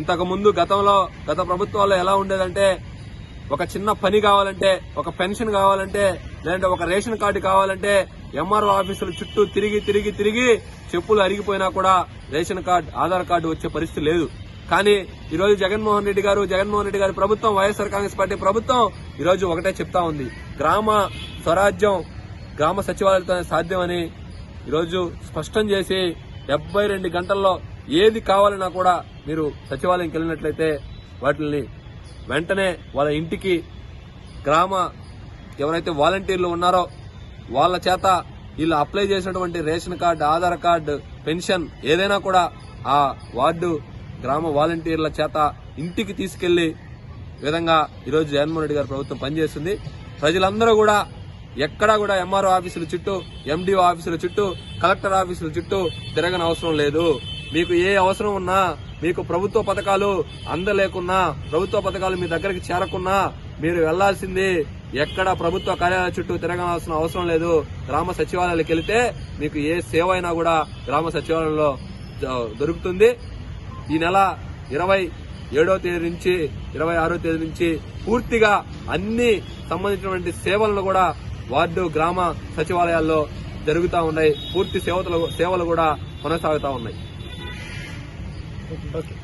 ఇంతకుముందు గతంలో గత ప్రభుత్వాల్లో ఎలా ఉండేదంటే ఒక చిన్న పని కావాలంటే ఒక పెన్షన్ కావాలంటే లేదంటే ఒక రేషన్ కార్డు కావాలంటే ఎంఆర్ఓ ఆఫీసుల చుట్టూ తిరిగి తిరిగి తిరిగి చెప్పులు అరిగిపోయినా కూడా రేషన్ కార్డు ఆధార్ కార్డు వచ్చే పరిస్థితి లేదు. కానీ ఈరోజు జగన్మోహన్ రెడ్డి గారు జగన్మోహన్ రెడ్డి గారి ప్రభుత్వం వైఎస్ఆర్ కాంగ్రెస్ పార్టీ ప్రభుత్వం ఈరోజు ఒకటే చెప్తా ఉంది. గ్రామ స్వరాజ్యం గ్రామ సచివాలయంతోనే సాధ్యమని ఈరోజు స్పష్టం చేసి డెబ్బై రెండు గంటల్లో ఏది కావాలన్నా కూడా మీరు సచివాలయంకి వెళ్ళినట్లయితే వాటిని వెంటనే వాళ్ళ ఇంటికి గ్రామ ఎవరైతే వాలంటీర్లు ఉన్నారో వాళ్ళ చేత వీళ్ళు అప్లై చేసినటువంటి ration card Aadhaar card pension ఏదైనా కూడా ఆ వార్డు గ్రామ వాలంటీర్ల చేత ఇంటికి తీసుకెళ్ళి విధంగా ఈరోజు జగన్మోహన్ రెడ్డి గారు ప్రభుత్వం పనిచేస్తుంది. ప్రజలందరూ కూడా ఎక్కడా కూడా ఎంఆర్ఓ ఆఫీసుల చుట్టూ ఎండిఓ ఆఫీసుల చుట్టూ కలెక్టర్ ఆఫీసుల చుట్టూ తిరగని అవసరం లేదు. మీకు ఏ అవసరం ఉన్నా మీకు ప్రభుత్వ పథకాలు అందలేకున్నా ప్రభుత్వ పథకాలు మీ దగ్గరికి చేరకున్నా మీరు వెళ్ళాల్సింది ఎక్కడ ప్రభుత్వ కార్యాలయ చుట్టూ తిరగాల్సిన అవసరం లేదు. గ్రామ సచివాలయాలకు వెళితే మీకు ఏ సేవ అయినా కూడా గ్రామ సచివాలయంలో దొరుకుతుంది. ఈ నెల ఇరవై ఏడో తేదీ నుంచి ఇరవై ఆరో తేదీ నుంచి పూర్తిగా అన్ని సంబంధించినటువంటి సేవలను కూడా వార్డు గ్రామ సచివాలయాల్లో జరుగుతూ ఉన్నాయి. పూర్తి సేవలు సేవలు కూడా కొనసాగుతూ ఉన్నాయి. ಓಕೆ